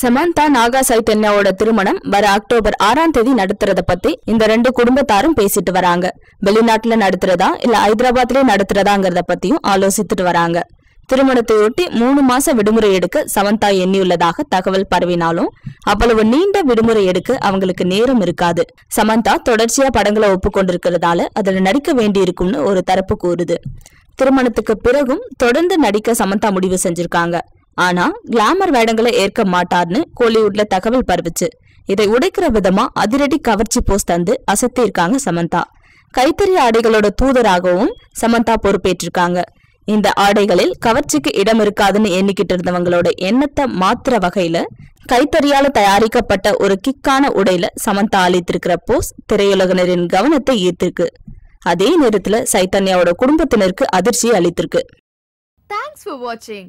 சமந்தா நாகா சைத்தன்யாவோட திருமணம் வர அக்டோபர் ஆறாம் தேதி நடத்துறத பத்தி இந்த ரெண்டு குடும்பத்தாரும் பேசிட்டு வராங்க. வெளிநாட்டுல நடத்துறதா இல்ல ஹைதராபாத்லயே நடத்துறதாங்கிறத பத்தியும் ஆலோசித்துட்டு வராங்க. திருமணத்தையொட்டி மூணு மாச விடுமுறை எடுக்க சமந்தா எண்ணியுள்ளதாக தகவல் பரவினாலும் அவ்வளவு நீண்ட விடுமுறை எடுக்க அவங்களுக்கு நேரம் இருக்காது. சமந்தா தொடர்ச்சியா படங்களை ஒப்புக்கொண்டிருக்கிறதால அதுல நடிக்க வேண்டியிருக்கும்னு ஒரு தரப்பு கூறுது. திருமணத்துக்கு பிறகும் தொடர்ந்து நடிக்க சமந்தா முடிவு செஞ்சிருக்காங்க. ஆனா கிளாமர் வேடங்களை ஏற்க மாட்டார்னு கோலிவுட்ல தகவல் பரவுச்சு. இதை உடைக்கிற விதமா அதிரடி கவர்ச்சி போஸ்ட் தந்து அசத்தியிருக்காங்க சமந்தா. கைத்தறி ஆடைகளோட தூதராகவும் சமந்தா பொறுப்பேற்றிருக்காங்க. இந்த ஆடைகளில் கவர்ச்சிக்கு இடம் இருக்காதுன்னு எண்ணிக்கிட்டு இருந்தவங்களோட எண்ணத்தை மாத்துற வகையில கைத்தறியால தயாரிக்கப்பட்ட ஒரு கிக்கான உடையில சமந்தா அளித்திருக்கிற போஸ் திரையுலகினரின் கவனத்தை ஈர்த்திருக்கு. அதே நேரத்துல சைத்தன்யாவோட குடும்பத்தினருக்கு அதிர்ச்சியை அளித்திருக்கு. தேங்க்ஸ் ஃபார் வாட்சிங்